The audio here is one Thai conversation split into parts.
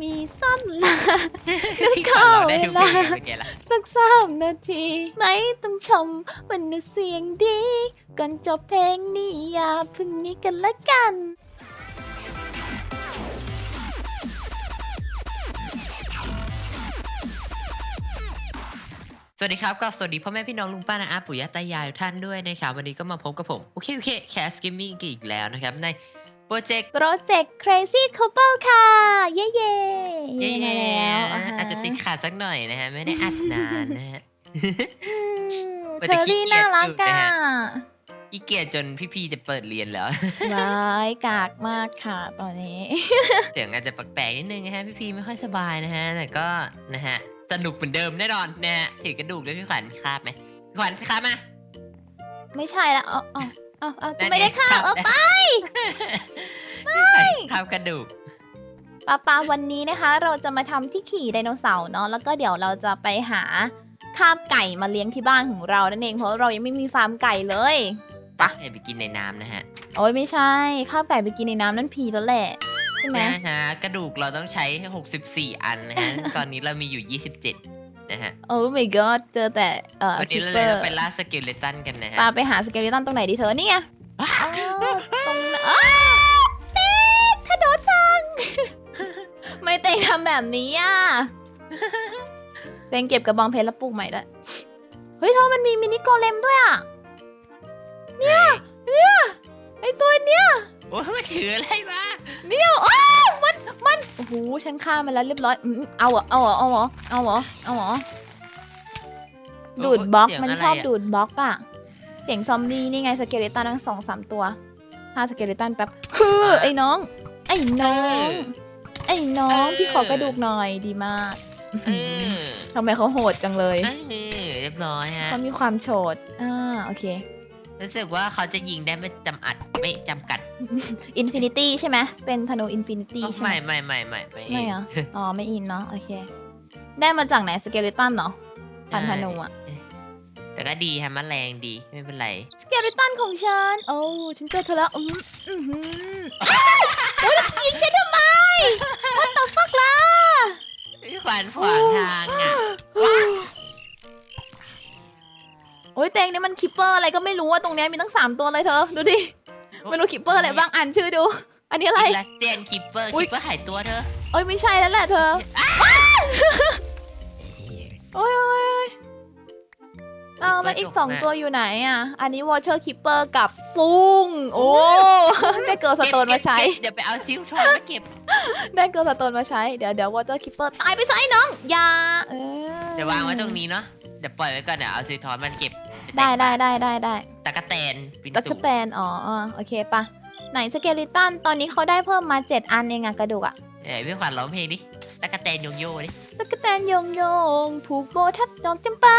มีสั้นละพี่ขอเราได้ทุกเพลงเป็นไงล่ะสักสามนาที ไม่ต้องชมมันดูเสียงดี ก่อนจบเพลงนี้อย่าพึ่งนี้กันละกันสวัสดีครับกับสวัสดีพ่อแม่พี่น้องลุงป้านะอาปู่ย่าตายายทุกท่านด้วยนะครับวันนี้ก็มาพบกับผม โอเค โอเคแคสเกมมิ่งอีกแล้วนะครับ ใน โปรเจกต์ โปรเจกต์ Crazy Couple ค่ะ เย้เย้เย้มาแล้วอ่าฮะอาจจะติดขาดสักหน่อยนะฮะ ไม่ได้อัดนานนะฮะอืมมันเทจะอขี้รี่เกียจน่ารักอยู่นะอะฮะขี้เกียจจนพี่ๆจะเปิดเรียนแล้วร้ายกากมากค่ะตอนนี้ เสียงอาจจะแปลกๆนิดนึงนะฮะพี่ๆไม่ค่อยสบายนะฮะ แต่ก็นะฮะ สนุกเหมือนเดิมแน่นอนนะฮะถือกระดูกด้วยพี่ขวัญคาบไหมพี่ขวัญคาบมา ไม่ใช่ละอ๋อ อ๋ออ๋ออ๋อกูนั่นไม่ได้ไงค่ะครับเออปะพี่ขวัญคาบกระดูกปาปาวันนี้นะคะ เราจะมาทำที่ขี่ไดโนเสาร์เนาะแล้วก็เดี๋ยวเราจะไปหาคาบไก่มาเลี้ยงที่บ้านของเรานั่นเองเพราะเรายังไม่มีฟาร์มไก่เลยปะไปกินในน้ำนะฮะโอ้ยไม่ใช่คาบไก่ไปกินในน้ำนั่นพีแล้วแหละใช่ไหมนะฮะกระดูกเราต้องใช้ 64 อันนะฮะตอนนี้เรามีอยู่ 27 นะฮะโอ้ my god เจอแต่เอ่อวันคินี้ปเราเปเลอยร์ไปล่าสเกลเลตันกันนะฮะ ปาไปหาสเกลิตันตรงไหนดีเธอนี่ไงว้าอ๋อตรงนั้นอ้าวเต๊กถนนพัง ไม่เต็งทำแบบนี้อะเต็งเก็บกระบองเพชรแล้วปลูกใหม่ด้วยเฮ้ยเธอมันมีมินิโกเลมด้วยอะ เนี่ยเนี่ยไอตัวเนี้ย โอ้ยมันถืออะไรมาเนี่ยอ้าวมัน มัน โอ้โห ฉันฆ่ามันแล้วเรียบร้อยอืมเอาเหรอ เอาเหรอ เอาเหรอ เอาเหรอ เอาเหรอ ดูดบล็อก เสียงมันะไรชอบะดูดบล็อกอะเสียงซอมบี้นี่ไงสเกเลตันทั้งสองสามตัวห้าสเกเลตันแป๊บคือไอ้น้อง ไอ้น้อง ไอ้น้อง พี่ขอกระดูกหน่อยดีมากเออทำไมเขาโหดจังเลย เออเรียบร้อยฮะ เขามีความโฉดอ่าโอเค รู้สึกว่าเขาจะยิงได้ไม่จำอัดไม่จำกัดอินฟินิตี้ใช่ไหมเป็นธนูอินฟินิตี้ใช่ไหมไม่ไม่ไม่ไม่ไม่ไม่เหรออ๋อไม่อินเนาะโอเค ได้มาจากไหนสเกเลตันเนาะพันธนูอะแต่ก็ดีฮะมันแรงดีไม่เป็นไรสเกเลตันของฉันโอ้ฉันเจอเธอแล้วอืมอือหืออ้าวโอ้ยยิงฉันทำไม What the fuck ล่ะพี่ขวัญขวางทางอะ โอ้ยเตงเนี่ยมันคิปเปอร์อะไรก็ไม่รู้ว่าตรงเนี้ยมีตั้งสามตัวเลยเธอ ดูดิไม่รู้คิปเปอร์อะไรบ้างอ่านชื่อดู อันนี้อะไรลัสเซียนคิปเปอร์อุ๊คิย ปเปอร์หายตัวเธอโอ้ยไม่ใช่แล้วแหละเธอโอ้ยโอ้ยเอาแล้วอีกสองตัวอยู่ไหนอะ อันนี้ Water Keeper กับปุ้ง โอ้ ได้เกิร์ลสโตนมาใช้เก็บเก็บเดี๋ยวไปเอาซิลทอนมาเก็บ ได้เกิร์ลสโตนมาใช้ เดี๋ยวเดี๋ยว Water Keeper ตายไปซะไอ้น้อง อย่าเออเดี๋ยววางไว้ตรงนี้เนาะ เดี๋ยวปล่อยไว้ก่อนเดี๋ยวเอาซิลทอนมันเก็บ ได้ได้ได้ได้ได้ตะกะแตนปินตั๊กสูงแตนอ๋ออ๋อโอเคปะไหนสเกลิตันตอนนี้เขาได้เพิ่มมา7อันเองอะกระดูกอะเอ้ยพี่ขวัญร้องเพลงดิตะกะแตนโยงโย่ดิตั๊กแตนโยงโยงผูกโบทัดดอกจำปา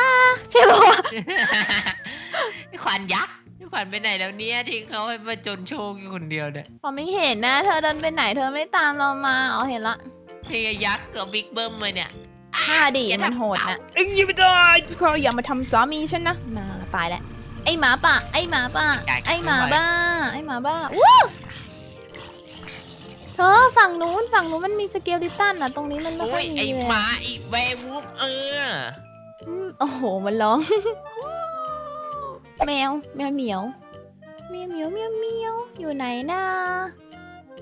ใช่ปะวะพี่ขวัญยักษ์พี่ขวัญไปไหนแล้วเนี่ยทิ้งเขาให้มาจนโชคอยู่คนเดียวเนี่ยพอไม่เห็นนะ เธอเดินไปไหนเธอไม่ตามเรามาอ๋อเห็นละพี่ยักษ์กับบิ๊กเบิ้มเลยเนี่ย ห้าดิอย่าทำมันโหดนะเอ้ยอย่าไปได้เขาอย่ามาทำสามีฉันนะมาตายแล้วไอหมาป่าไอหมาป่าไอหมาบ้า ไอหมาบ้าวู้เธอฝั่งนู้นฝั่งนู้นมันมีสเกลลิตันอะตรงนี้มันไม่โอ้ค่อยยไอมีเลยหมาไอแวร์วูฟเอออืมโอ้โหมันร้อง แมวแมวเหมียวเมียวเหมียวเมียวเหมียวอยู่ไหนนะ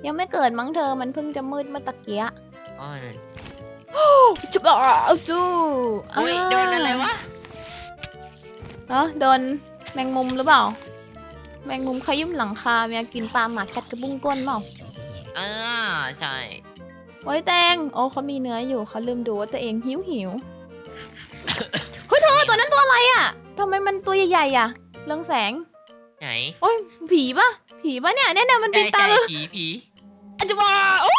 ยังไม่เกิดมั้งเธอมันเพิ่งจะมืดเมื่อตะเกียอ๋อนั่น จุบอะเอาจูอุ้ยโดนอะไรวะเออโดนแมงมุมหรือเปล่า แมงมุมขยุ่มหลังคาเมียกินปลาหมากัดกระบุ้งก้นเปล่าเออใช่โอ้ยแตงโอ้เขามีเนื้ออยู่เขาลืมดูว่าตัวเองหิวหิวเฮ้ยเธอตัวนั้นตัวอะไรอะทำไมมันตัวใหญ่ๆอะ เรืองแสง ไหน โอ้ยผีปะผีปะเนี่ยเนี่ยเนี่ยมันเป็นใช่ตาใช่เลยผีผีอาจจะว่าโอ้ผี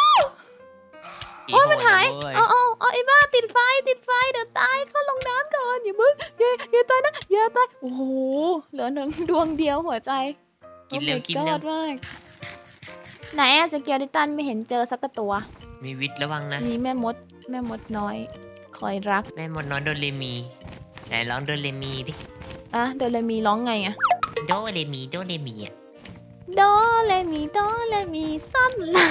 โอ้ยมันหายโดเว้เอาเอาเอาไอ้บ้าติดไฟติดไฟเดี๋ยวตายเข้าลงน้ำก่อนอย่ามึงอย่าอย่าตายนะอย่าตายโอ้โหเหลือหนึ่งดวงเดียวหัวใจกินเร็วโอ้ my กินเร็ว god มากไหนอะสเกลิตันไม่เห็นเจอสักกระตัว มีวิทย์ระวังนะ มีแม่มดแม่มดน้อย คอยรัก แม่มดน้อยโดเรมี ไหนร้องโดเรมีดิ อะเดลมีร้องไงอะโดเรมีโดเรมีอะ โโดเรมีโดเรมีซันลา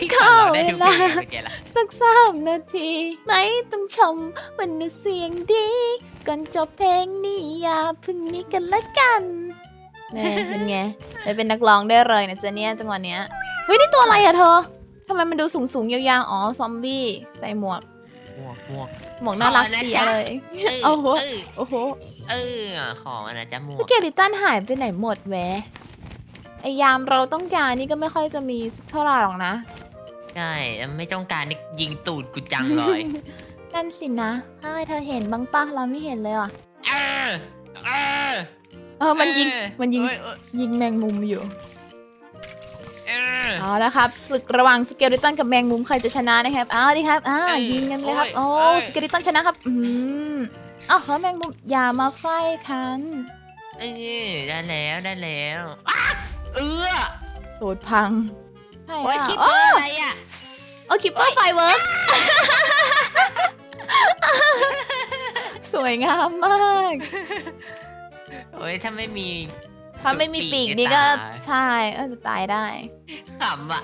พี่ขวัญร้องได้ทุกเพลงเลยเมื่อกี้ละสักสามนาที ไม่ต้องชมวันนูเสียงดี ก่อนจบเพลงนี้อย่าเพึ่งนี้กันละกันเนี่ยเป็นไงไปเป็นนักร้องได้เลยนะจ๊ะเนี่ยจังหวะเนี้ยเฮ้ยนี่ตัวอะไรอะเธอทำไมมันดูสูงสูงๆยาวๆอ๋อซอมบี้ใส่หมวกม่วงม่วงหมวกน่ารักอ๋อนะดีจ๊ะเลยเออโอ้โหเออโอ้โห เออของอันนะจ๊ะม่วสงเกลิตันหายไปไหนหมดแวะ ไอยามเราต้องการนี่ก็ไม่ค่อยจะมีเท่าไหร่หรอกนะ ใช่ไม่ต้องการนี่ยิงตูดกูจังเลยนั่นสินะถ้าเธอเห็นบ้างปะเราไม่เห็นเลยอะเออเออเออมันยิงเออมันยิงเอ้เอ้ยิงแมงมุมอยู่เออเอาละครับศึกระหว่างสเกลิตันกับแมงมุมใครจะชนะนะครับเอาดิครับอ่าเอ้ยยิงกันเลยครับ โอ้โอ้ยเอ้ยสเกลิตันชนะครับ อืมอ้าวเฮ้ยแมงมุมอย่ามาไฟคันเออได้แล้วได้แล้วอ้า เออตูดพัง ใช่โอ้ยอะคิดโอ้ว่าอะไรอะโอ้คิปเปอร์ไฟเวิร์กสวยงามมาก โอ้ยถ้าไม่มี ถ้าไม่มีปีกนี่ก็ตาย ใช่เออจะตายได้ ขำอะ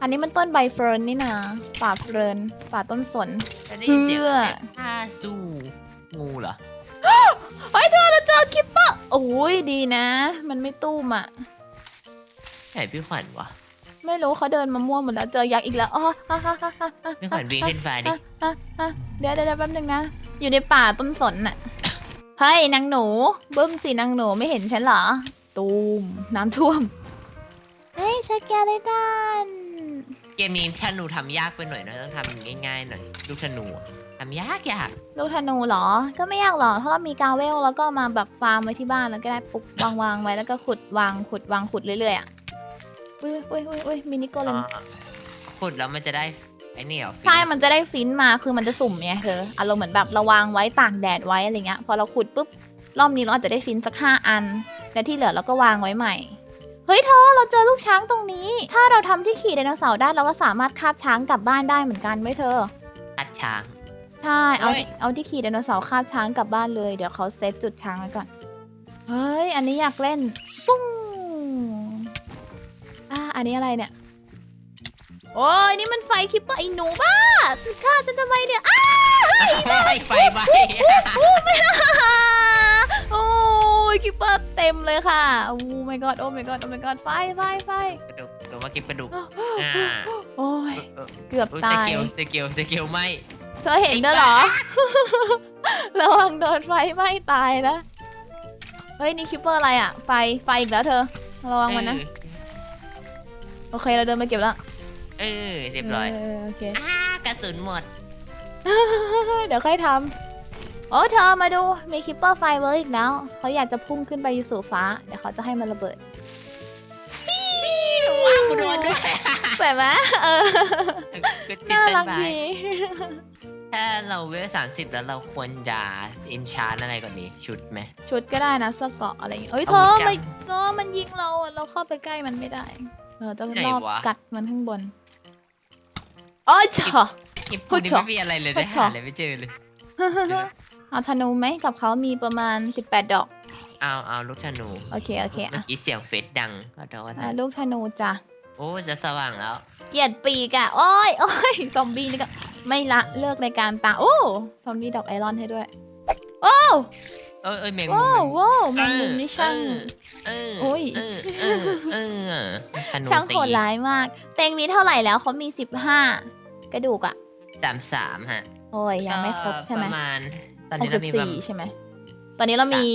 อันนี้มันต้นใบเฟิร์นนี่นะป่าเฟิร์นป่าต้นสน จะได้ยินเสียงเพื่อผ้าสู้งูเหรอ เฮ้ยเธอเราเจอคิปเปอร์โอ้ยดีนะ มันไม่ตุ้มอะ ไหนพี่ขวัญวะไม่รู้เขาเดินมาม่วหมดแล้วเจอยักษ์อีกแล้วอ๋อฮ่าฮ่าฮ่าฮ่าฮ่าพี่ขวัญวิ่งขึ้นฟ้าดิฮ่าฮ่าเดี๋ยวเดี๋ยวเดี๋ยวแป๊บนึงนะ อยู่ในป่าต้นสนน่ะเฮ้ยนางหนูบึ้มสินางหนูไม่เห็นฉันเหรอ ตูมน้ำท่วม เฮ้ยชักแกเลยตันเกมนี้ธนูทำยากไปหน่อยนะต้องทำง่ายๆหน่อยลูกธนูอะ ทำยากยากลูกธนูเหรอ ก็ไม่ยากหรอก ถ้าเรามีกาเวลแล้วก็มาแบบฟาร์มไว้ที่บ้านแล้วก็ได้ปุ๊บวางวางไว้แล้วก็ขุดวางขุดวางขุดเรื่อยๆอะ อุ้ยอุ้ยอุ้ยอุ้ยมินิโกเลมอ่าขุดแล้วมันจะได้ไอ้นี่เหรอใช่ มันจะได้ฟินมาคือมันจะสุ่มไงเธออารมณ์เหมือนแบบเราวางไว้ตากแดดไว้อะไรเงี้ย พอเราขุดปุ๊บรอบนี้เราอาจจะได้ฟินสักห้าอัน และที่เหลือเราก็วางไว้ใหม่ เฮ้ยเธอเราเจอลูกช้างตรงนี้ ถ้าเราทำที่ขี่ไดโนเสาร์ได้เราก็สามารถคาบช้างกลับบ้านได้เหมือนกันไหมเธอตัดช้าง ใช่ เอา เฮ้ย เอาที่ขี่ไดโนเสาร์คาบช้างกลับบ้านเลย เดี๋ยวเขาเซฟจุดช้างไว้ก่อน เฮ้ย อันนี้อยากเล่น ปุ้ง อะอันนี้อะไรเนี่ย โอ้ยนี่มันไฟคิปเปอร์ไอ้หนูบ้าจะฆ่าฉันทำไมเนี่ย อ้าไฟไฟไหม้โอ้ยคิปเปอร์เต็มเลยค่ะ โอ้ my god โอ้ my god โอ้ my god ไฟไฟไฟกระดูกลงมาเก็บกระดูก อ่า โอ้ยเออเกือบเออตาสยเกลสเกลสเกลไหมเธอเห็นด้วยเหรอ ระวังโดนไฟไหม้ตายนะ เฮ้ยนี่คิปเปอร์อะไรอะ ไฟ ไฟอีกแล้วเธอ ระวังมันนะ โอเคเราเดินมาเก็บแล้ว เออเรียบร้อยโอเคอ่ากระสุนหมด เดี๋ยวค่อยทำโอ้เธอมาดู มีคิปเปอร์ไฟเวิร์กอีกแล้ว เขาอยากจะพุ่งขึ้นไปสู่ฟ้า เดี๋ยวเขาจะให้มันระเบิดว้าวกูโดนด้วยแบบไหมเออก็ติดน่าเต้นรักไปดี ถ้าเราเวลสามสิบแล้วเราควรจะอินชาร์อะไรก่อนดีชุดไหม ชุดก็ได้นะเสื้อเกราะอะไรอย่างเงี้ยเอ้ยเอาเธอหมดยังไม่เธอมันยิงเราอะเราเข้าไปใกล้มันไม่ได้ เออต้องไหนรอบวะ กัดมันข้างบนโอ้ยเฉาคลิปพูกูดนี่ชอไม่มีอะไรเลยพูได้ดชอหาอะไรไม่เจอเลยเอาธนูไหมกับเขามีประมาณ 18 ดอก เอาเอาลูกธนูโอเคโอเคเมื่อะอกี้เสียงเฟซดังขอโทษอะนะลูกธนูจ้ะ โอ้จะสว่างแล้ว เกลียดปีกอะโอ้ยโอ้ยซอมบี้นี่ก็ไม่ละเลิกในการตามโอ้ซอมบี้ดอกไอรอนให้ด้วย โอ้เออเออแมงมุโอ้มโว้แมงมุมนี่ช่างเออโอ้ยเออเออเออธนูช่างตีโหดร้ายมาก เตงมีเท่าไหร่แล้วเขามี15กระดูกอะสามสามฮะ โอ้ยยังไม่ครบใช่ไหมประมาณตอนหนี้กเราสิบมีประสี่มาณใช่ไหมตอนนี้เรามี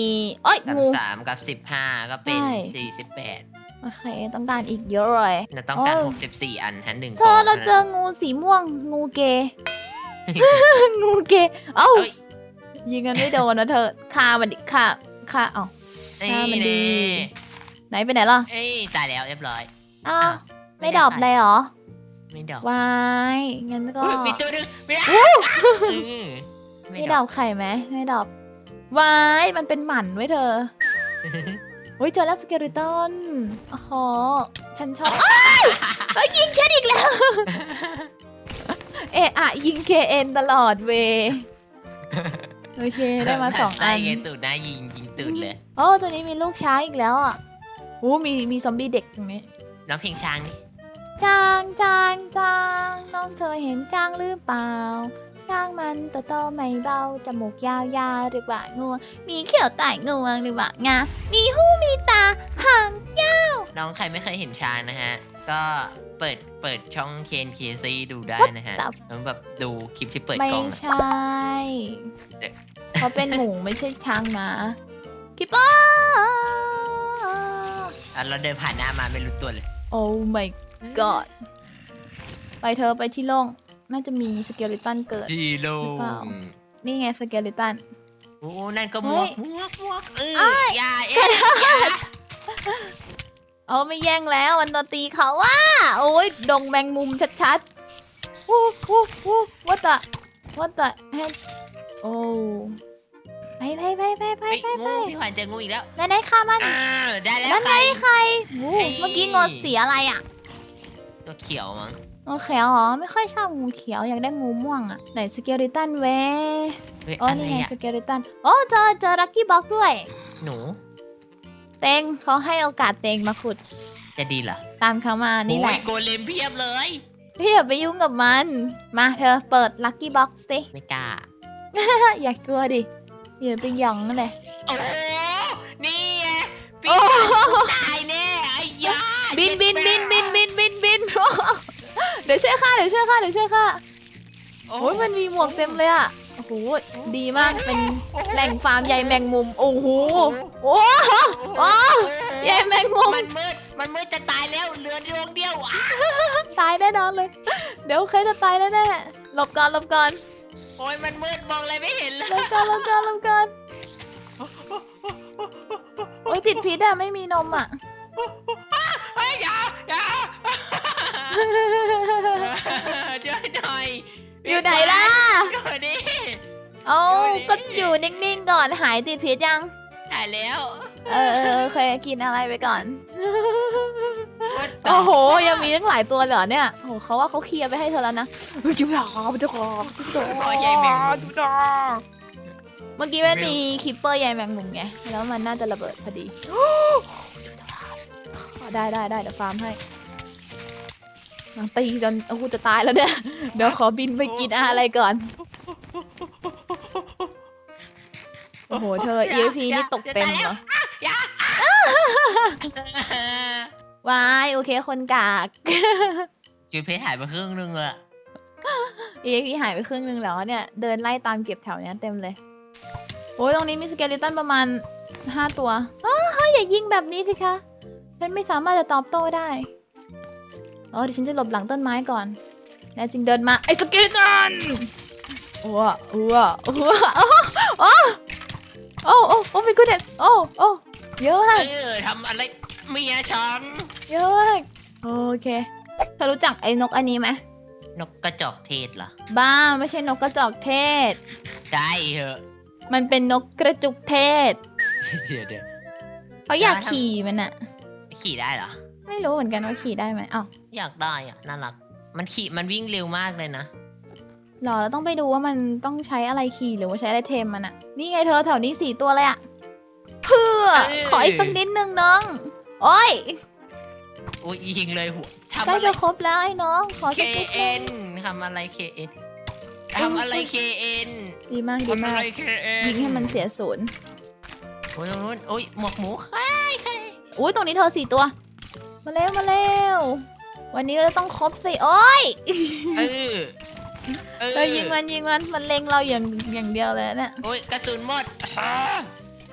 โอ้ยสามงูสามกับสิบห้าก็เป็นใช่สี่สิบแปด โอเค ต้องการอีกเยอะเลยเราต้องการโอ้หกสิบสี่อันฮะหนึ่งเธอเรากเจองูสีม่วง งูเกย์ งูเกย์เอ้าเอ้ยยิงกันไม่โดนนะเธอฆ่ามันดิฆ่าฆ่าเอ้านี่มันดีแน่ไหนไปไหนล่ะเอ้ยตายแล้วเรียบร้อยอ้าวอ้าวไม่ดรอปเลยเหรอ ไม่ดอกวายงั้นก็อุ๊ยมีตัวหนึงไม่ได้อู้เออไม่ดรอปไข่ไหมไม่ดรอปวายมันเป็นหมันไว้เธอเฮ้ยเจอแล้วสเกลิตันโอ้โหฉันชอบอ้าวแล้วยิงฉันอีกแล้ว เอะอะยิงเคเอ็นตลอดเวย์โอเคได้มาสองอันใช่ไงตูดหน้ายิงยิงตูดเลยโอ้ตัวนี้มีลูกช้างอีกแล้วอะโอ้มีมีซอมบี้เด็กตรงนี้น้องเพลงช้างนี่จางจางจางน้องเธอเห็นจางหรือเปล่า ช้างมันโตโตไม่เบาจมูกยาวๆหรือว่างวง มีเขียวไต่งวงหรือว่างา มีหูมีตาหางน้องใครไม่เคยเห็นช้างนะฮะ ก็เปิดเปิดช่องเคนเคซีดูได้นะฮะ What the แล้วแบบดูคลิปที่เปิดไม่กล้องอะ ใช่เอ๊ะเขาเป็นหมูไม่ใช่ช้างนะคิปเปอร์ อะเราเดินผ่านหน้ามาไม่รู้ตัวเลย โอ้ my god ไปเธอไปที่โล่ง น่าจะมีสเกลิตันเกิด จีโร่หรือเปล่านี่ไงสเกลิตัน โอ้นั่นก็เฮ้มวยกมวกมวกเออเอ้ยอย่าเอ๊ะอย่าเอาไม่แย่งแล้วมันโดนตีเขาว่า โอ้ยดงแมงมุมชัดๆวู้วู้วู้วัตตะวัตตะแฮโอ้ไปไปไปไปไปเฮ้ยไปไปงูพี่ขวัญเจองูอีกแล้วนั่นไงค่ะมันอ้าวได้แล้วนั่นใคไงร ใครวู้ไอ้ เมื่อกี้งดสีอะไรอะ ตัวเขียวมั้ง งูเขียวเหรอไม่ค่อยชอบงูเขียวอยากได้งูม่วงอะไหนสเกลิตันเว้เฮ้ยอ๋ออะไรนี่ไงอะสเกลิตันโอ้เจอเจอลักกี้บ็อกด้วย หนูเตงเขาให้โอกาสเตงมาขุดจะดีเหรอตามเขามานี่แหละโอ้ยโกเลมเพียบเลย พี่อย่าไปยุ่งกับมัน มาเธอเปิดลักกี้บ็อกสิ ไม่กล้า อย่ากลัวดิอย่าไปหยองเลย โอ้โหนี่ไงพี่โอ้ ตายแน่ไอ้ยาบินบินบินบินบินบินบิน เดี๋ยวช่วยข้าเดี๋ยวช่วยข้าเดี๋ยวช่วยข้าโอ้โอ้ยมันมีหมวกเต็มเลยอะโอ้โหดีมากเป็นแหล่งฟาร์มใยแมงมุมโอ้โหโอ้โหโอ้ใยแมงมุมมันมืดมันมืดจะตายแล้วเหลือดวงเดียวอะตายแน่นอนเลย เดี๋ยวเคยจะตายแน่ๆหลบก่อนหลบก่อนโอ้ยมันมืดมองอะไรไม่เห็นเลยหลบก่อนหลบก่อนหลบก่อนโอ้ยติดพิษอะไม่มีนมอะเฮ้ยอย่าอย่า ช่วยหน่อยอยู่ไหนล่ะ อยู่นี่ เอาอยู่ก็นี่อยู่นิ่งๆก่อนหายติดพิษยังตายแล้ว เออเออโอเคกินอะไรไปก่อน What the โอ้โห ยังมีตั้งหลายตัวเหรอเนี่ยโอ้โหเขาว่าเขาเคลียร์ไปให้เธอแล้วนะเฮ้ยจุ๊บหรอจุ๊บหรอจุ๊บหรอ๋อใยแมงมุม จุ๊บหรอเมื่อกี้มันมีคิปเปอร์ใยแมงมุมไงแล้วมันน่าจะระเบิดพอดีได้ได้ได้เดี๋ยวฟาร์มให้นาง ตีจนโอ้โหจะตายแล้วเนี่ย เดี๋ยวขอบินไปกินอะไรก่อน โอ้โห เธอ EAP นี่ตกเต็มเหรออย่าวายโอเคคนกากจุดเพชรหายไปครึ่งนึงเลยอะ EAP หายไปครึ่งนึงแล้วเนี่ย เดินไล่ตามเก็บแถวเนี้ยเต็มเลย โอ้ยตรงนี้มีสเกเลตันประมาณ5ตัว อ้าวเฮ้ยอย่ายิงแบบนี้สิคะ ฉันไม่สามารถจะตอบโต้ได้ เออเดี๋ยวฉันจะหลบหลังต้นไม้ก่อนแน่จริงเดินมาไอ้สเกเลตันโอ้วโอ้วโอ้วโอ้โอ้โอ้โอ้โอ้ my goodness โอ้โอ้เยอะมากเออทำอะไรเมียฉันเยอะมากโอเคเธอรู้จักไอ้นกอันนี้ไหมนกกระจอกเทศเหรอ บ้าไม่ใช่นกกระจอกเทศ ได้เหอะ มันเป็นนกกระจุกเทศ เดี๋ยวเดี๋ยวเขาอยากได้ทำขี่มันอะขี่ได้เหรอ ไม่รู้เหมือนกันว่าขี่ได้ไหมอ้าวอยากได้อะน่ารัก มันขี่มันวิ่งเร็วมากเลยนะหรอเราต้องไปดูว่ามันต้องใช้อะไรขี่หรือว่าใช้อะไรเทมมันอะนี่ไงเธอแถวนี้สี่ตัวเลยอะเพื่อเอ้ยขออีกสักนิดนึงน้องโอ้ยโอ้ยยิงเลยหัวทำใกล้อะไร จะครบแล้วไอ้น้อง ขอสักนิดนึง KN ทำอะไร KN ทำอะไร KN ดีมากดีทำมาอะกไร KN ยิงให้มันเสียศูนย์โอ้ยตรงนู้นโอ้ยหมวกหมูใครใครอุ้ยตรงนี้เธอสี่ตัว มาเร็วมาเร็ววันนี้เราจะต้องครบสิโอ้ยเออเออเธอยิงมันยิงมันมันเล็งเราอย่างอย่างเดียวเลยนะเนี่ยโอ้ยกระสุนหมดอ่า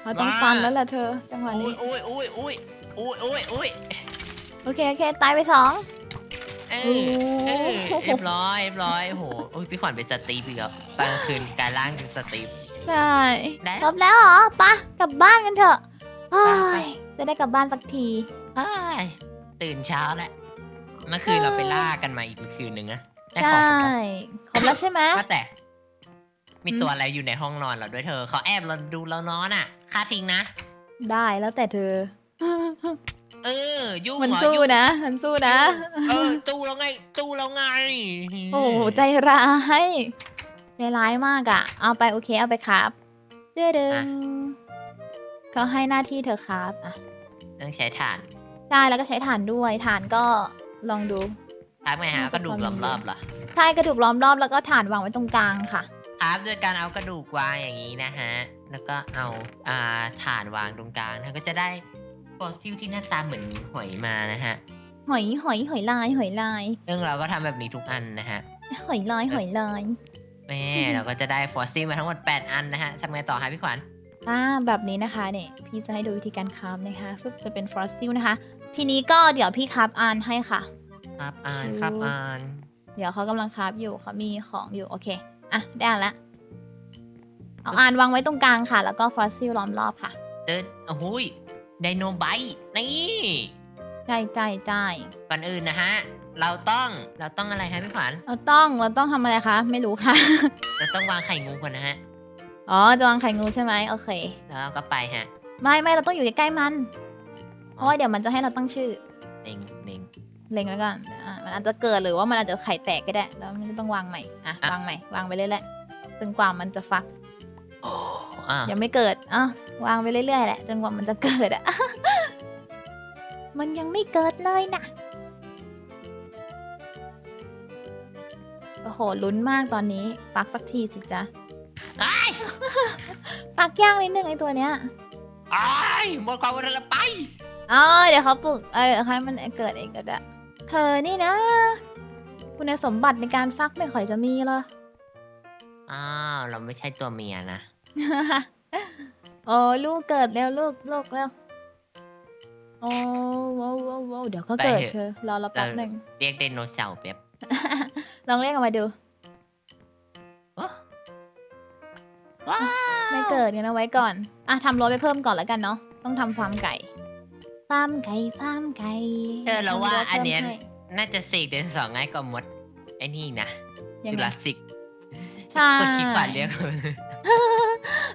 เราต้องมาฟันแล้วล่ะเธอจังหวะโอ้นี้ยโอ้ยโอ้ยโอ้ยโอ้ยโอ้ยโอ้ยโอเคโอเคตายไปสองเอโอ้อเออโหเรียบร้อยเรียบร้อยโอ้โหโอ้ยพี่ขวัญเป็นสตรีฟอีกแล้วตอนกลางคืนกลายร่างเป็นสตรีฟใช่ได้ครบแล้วเหรอปะกลับบ้านกันเถอะเฮ้ไปยจะได้กลับบ้านสักทีเอ้ย ตื่นเช้าแล้วเมื่อคืนเราไปล่ากันมาอีกคืนนึงนะได้ใช่ของครบครบแล้วใช่ไหม ว่าแต่ มีอืม ตัวอะไรอยู่ในห้องนอนเราด้วยเธอเขาแอบเราดูเรานอนอะค่าทิ้งนะได้แล้วแต่เธอ เออ ยุ่งมันเหรอสู้ยุ่งนะ มันสู้นะ เออตู้เราไงตู้เราไงโอ้โหใจร้ายใจร้ายมากอะเอาไปโอเคเอาไปครับเจ้อดึงเขาให้หน้าที่เธอครับอะต้องใช้ถ่าน ใช่แล้วก็ใช้ถ่านด้วยถ่านก็ลองดูครับไงฮะน่าจะกระดูกพอมีล้อมรอบเหรอใช่กระดูกล้อมรอบแล้วก็ถ่านวางไว้ตรงกลางค่ะ ครับโดยการเอากระดูกวางอย่างนี้นะฮะ แล้วก็เอาอ่าถ่านวางตรงกลางนะก็จะได้ฟอสซิลที่หน้าตาเหมือนหอยมานะฮะ หอยหอยหอยลายหอยลายซึ่งเราก็ทำแบบนี้ทุกอันนะฮะหอยลายหอยลายแม่เราก็จะได้ฟอสซิลมาทั้งหมด 8 อันนะฮะทำไงต่อฮะพี่ขวัญอ่าแบบนี้นะคะเนี่ยพี่จะให้ดูวิธีการคราฟนะคะซึ่งจะเป็นฟรอสซิลนะคะ ทีนี้ก็เดี๋ยวพี่คราฟอานให้ค่ะ ครับอ่านชิวครับอ่านเดี๋ยวเขากำลังคราฟอยู่เขามีของอยู่โอเค อะ ได้อ่านละเอาอ่านวางไว้ตรงกลางค่ะ แล้วก็ฟอสซิลล้อมรอบค่ะเดินโอ้โหยไดโนไบต์นี่ใช่ใช่ใช่ก่อนอื่นนะฮะ เราต้องเราต้องอะไรฮะพี่ขวัญเราต้องเราต้องทำอะไรคะ ไม่รู้ค่ะ เราต้องวางไข่งูก่อนนะฮะอ๋อจะวางไข่งูใช่ไหมโอเค แล้วเราก็ไปฮะ ไม่ไม่เราต้องอยู่ใกล้ๆมัน เพราะว่าเดี๋ยวมันจะให้เราตั้งชื่อ เน่งเน่งเล็งไว้ก่อนอะมันอาจจะเกิดหรือว่ามันอาจจะไข่แตกก็ได้ แล้วมันก็ต้องวางใหม่ อะอะวางใหม่ วางไปเรื่อยๆ จนกว่ามันจะฟักโอ้อะยังไม่เกิดอะวางไปเรื่อยๆแหละ จนกว่ามันจะเกิดอะ มันยังไม่เกิดเลยนะโอ้โห ลุ้นมากตอนนี้ ฟักสักทีสิจ๊ะไอ้ายฟักยากนิดนึงไอตัวเนี้ย อ้ายหมดความอดทนแล้วไป อ๋อเดี๋ยวเขาปลูกเออเดี๋ยวให้มันเกิดเองก็ได้ เธอนี่นะ คุณสมบัติในการฟักไม่ค่อยจะมีเลยอ้าวเราไม่ใช่ตัวเมียนะ โอ้ลูกเกิดแล้วลูกลูกแล้วโอ้ว้าวว้าวว้าวเดี๋ยวก็เกิดไปเถอะเธอรอเราแป๊บหนึ่งเรียกไดโนเสาร์แป๊บลองเรียกออกมาดูโอ้ว้าวไม่เกิดงั้นเอาไว้ก่อน อะทำรั้วไปเพิ่มก่อนแล้วกันเนาะ ต้องทำฟาร์มไก่ ฟาร์มไก่ฟาร์มไก่เออเราว่าทำรั้อันเนี้ยพิ่มให้น่าจะเสกไดโนเสาร์ง่ายกว่ามด ไอ้นี่นะยังจูไงราสสิกใช่กดคลิกก่อนเรียก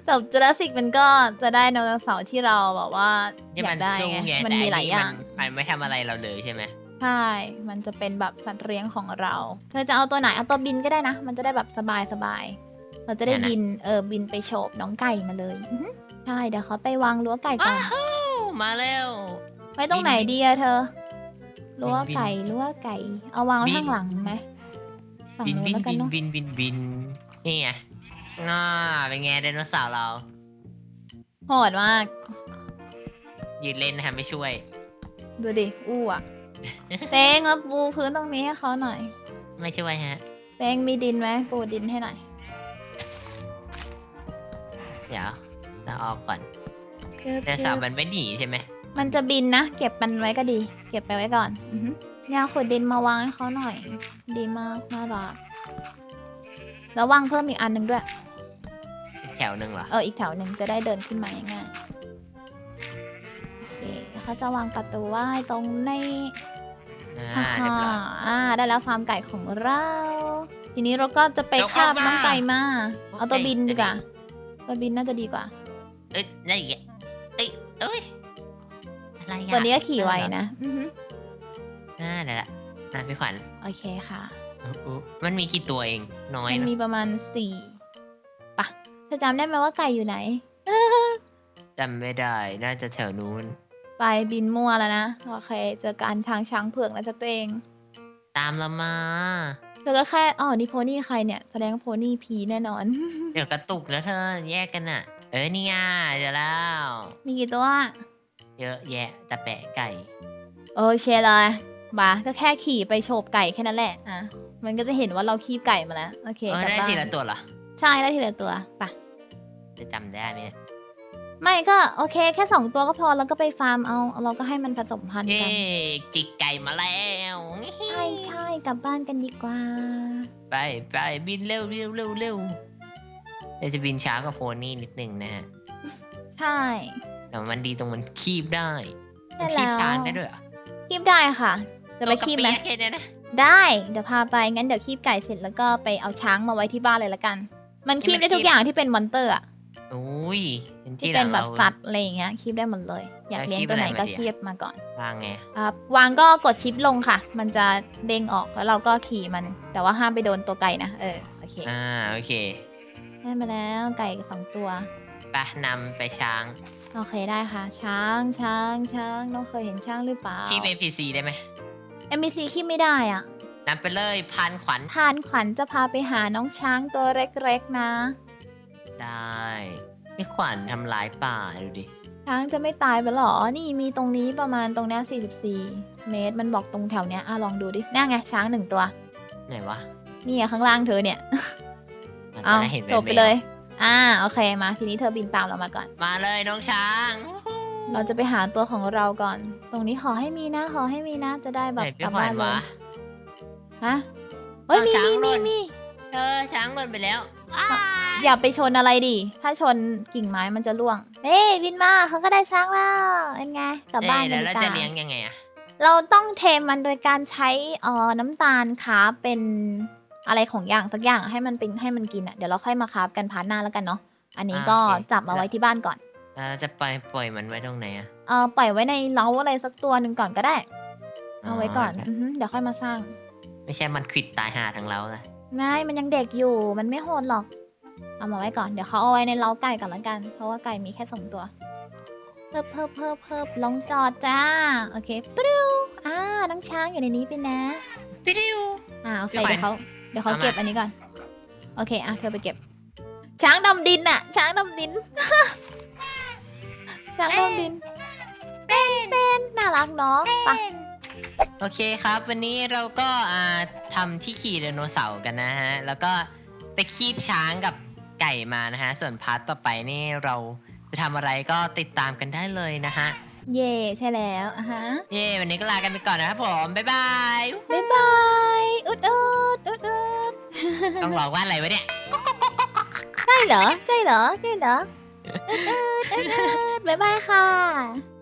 แต่จูราสสิกมันก็จะได้ไดโนเสาร์ที่เราแบบว่าที่อยามักนได้สู้ไงไงมันแต่มีอัหลายอย่าง มันมันไม่ทำอะไรเราเลยใช่ไหมใช่ มันจะเป็นแบบสัตว์เลี้ยงของเรา เธอจะเอาตัวไหน เอาตัวบินก็ได้นะ มันจะได้แบบสบายสบายๆเราจะได้เนี่ยนะบิน เออ บินไปโฉบน้องไก่มาเลยอื้อหือใช่ เดี๋ยวเขาไปวางรั้วไก่ก่อนว้าว มาแล้วไว้ตรงไหนบินดีอะเธอรั้วบินไก่รั้วไก่ เอาวางไว้บินข้างหลังไหมฝั่งบินนู้นบินแล้วกันบินเนาะบินบินบินนี่ไงน่าเป็นไงไดโนเสาร์เรา โหดมาก ยืนเล่นนะฮะไม่ช่วย ดูดิ อู้อะเตงมาปูพื้นตรงนี้ให้เขาหน่อย ไม่ช่วยฮะ เตงมีดินไหมปูดินให้หน่อย เดี๋ยวเราออกก่อน จึ๊บไดโนเสาร์มันไม่หนีใช่ไหมมันจะบินนะ เก็บมันไว้ก็ดี เก็บไปไว้ก่อนอือหือเนี่ยขุดดินมาวางให้เขาหน่อย ดีมากน่ารักแล้ววางเพิ่มอีกอันหนึ่งด้วย อีกแถวหนึ่งเหรอ เอออีกแถวหนึ่งจะได้เดินขึ้นมาง่ายๆโอเคเขาจะวางประตูไว้ตรงนี้อ่าเรียบร้อย อ่า ได้แล้วฟาร์มไก่ของเรา ทีนี้เราก็จะไปเอาคาบเข้ามาน้องไก่มาโอเคเอาตัวบินดีกว่า ตัวบินน่าจะดีกว่า เอ้ยได้อีกแล้ว เอ้ยเอ้ย อะไรอะตัวนี้ก็ขี่ไวนะอือหืออ่าเดี๋ยวละอะพี่ขวัญโอเคค่ะอุ๊ยอุ๊ยมันมีกี่ตัวเองน้อยมันเนอะมีประมาณสี่ปะเธอจำได้ไหมว่าไก่อยู่ไหน จำไม่ได้น่าจะแถวนู้น ไปบินมั่วแล้วนะโอเคเจอการทางช้างเผือกนะจ๊ะตัวเองตามเรามา เธอก็แค่อ๋อนี่โพนี่ใครเนี่ย แสดงว่าโพนี่พีแน่นอน เดี๋ยวกระตุกแล้วเธอแยกกันอะ เอ้ยนี่ไงเดี๋ยวแล้ว มีกี่ตัว เยอะแยะแต่แปะไก่ โอเคเลยบาก็แค่ขี่ไปโฉบไก่แค่นั้นแหละ อะ มันก็จะเห็นว่าเราคีบไก่มาแล้ว โอเคเออกลับได้บ้านทีละตัวเหรอใช่ได้ทีละตัวไปะจะจำได้ไหมเนี่ยไม่ก็โอเคแค่สองตัวก็พอแล้วก็ไปฟาร์มเอา เราก็ให้มันผสมพันธุ์เย้กัน จิกไก่มาแล้วใช่ใช่กลับบ้านกันดีกว่า ไปไปบินเร็วเร็วเร็วเร็ว เดี๋ยวจะบินช้ากว่าโพนี่นิดนึงนะฮะ ใช่ แต่มันดีตรงมันคีบได้ใช่มันคีบแล้วกลางได้ด้วยเหรอคีบได้ค่ะ จะไปคีบไหมตัวกระเปี๊ยกแค่เนี้ยนะ ได้ เดี๋ยวพาไป งั้นเดี๋ยวคีบไก่เสร็จแล้วก็ไปเอาช้างมาไว้ที่บ้านเลยละกัน มันคีบได้ทุกอย่างที่เป็นมอนเตอร์อะโอ้ยเป็นที่ที่เป็นแบบราสัตว์อะไรอย่างเงี้ยคีบได้หมดเลย อยากแล้วเลี้ยงคีบตัวไหนอะไรก็มาดีอะคีบมาก่อนวางไง ครับวางก็กดชิปลงค่ะ มันจะเด้งออกแล้วเราก็ขี่มัน แต่ว่าห้ามไปโดนตัวไก่นะ เออ โอเค อ่า โอเค ได้มาแล้วไก่สองตัว ไปนำไปช้างโอเคได้ค่ะ ช้างช้างช้างน้องเคยเห็นช้างหรือเปล่า คีบ NPC ได้ไหม NPC ขี้ไม่ได้อะนำไปเลยพันขวัญทานขวัญจะพาไปหาน้องช้างตัวเล็กๆนะ ได้พี่ขวัญทำลายป่าดูดิ ช้างจะไม่ตายไปหรอ นี่มีตรงนี้ประมาณตรงเนี้ย44 เมตร มันบอกตรงแถวเนี้ยอะลองดูดิน่าไงช้างหนึ่งตัว ไหนวะ นี่อะข้างล่างเธอเนี่ยมัน เอาจะเห็นจบไปเลย อ่าโอเคมา ทีนี้เธอบินตามเรามาก่อน มาเลยน้องช้าง เราจะไปหาตัวของเราก่อน ตรงนี้ขอให้มีนะ ขอให้มีนะ จะได้แบไหนบกพี่ลับขวับ้าญนเลวะยฮะเฮ้ยเอามีช้างมีหล่มีนมีเออช้างหล่นไปแล้วอ้าอย่าไปชนอะไรดิ ถ้าชนกิ่งไม้มันจะร่วง เฮ้ยบินมาเขาก็ได้ช้างแล้วเป็นไงกลับบ้านเอ้ยกัแล้นวดีเรากจะว่าเลี้ยงยังไงอะเราต้องเทมมันโดยการใช้เอ่อน้ำตาลคาบเป็น อะไรของอย่างสักอย่างให้มันเป็นให้มันกินอะเดี๋ยวเราค่อยมาคาบกันพาร์ทหน้าแล้วกันเนาะอันนี้ก็จับมาไว้ที่บ้านก่อน แล้วเราจะปล่อยปล่อยมันไว้ตรงไหนอะเออปล่อยไว้ในเล้าอะไรสักตัวหนึ่งก่อนก็ได้ เอาไว้ก่อนอ๋ออือฮึเดี๋ยวค่อยมาสร้างไม่ใช่มันควิดตายหาทั้งเรานะไม่มันยังเด็กอยู่มันไม่โหดหรอก เอามาไว้ก่อนเดี๋ยวเขาเอาไว้ในเล้าไก่ก่อนละกัน เพราะว่าไก่มีแค่สองตัวเพิ่มเพิ่มเพิ่มเพิ่มลงจอดจ้าโอเคปริ้วอ่าน้องช้างอยู่ในนี้เป็นนะพี่ดิวอ่าโอเคพี่ขวัญ เดี๋ยวเขาเดี๋ยวเขาเอามาเก็บอันนี้ก่อน โอเค อะ เธอไปเก็บ ช้างดำดินน่ะ ช้างดำดิน ช้างดำดิน เป็นเป็นน่ารักเนาะไปโอเคครับ วันนี้เราก็อ่าทำที่ขี่ไดโนเสาร์กันนะฮะ แล้วก็ไปคีบช้างกับไก่มานะฮะ ส่วนพาร์ทต่อไปนี่เราจะทำอะไรก็ติดตามกันได้เลยนะฮะ เย่ใช่แล้วอะฮะ เย้วันนี้ก็ลากันไปก่อนนะครับผม บ๊ายบาย บ๊ายบาย อุดอุดอุดอุดต้องบอกว่าอะไรวะเนี่ย ใช่เหรอ ใช่เหรอ ใช่เหรอ อุดอุดอุดอุดบ๊ายบายค่ะ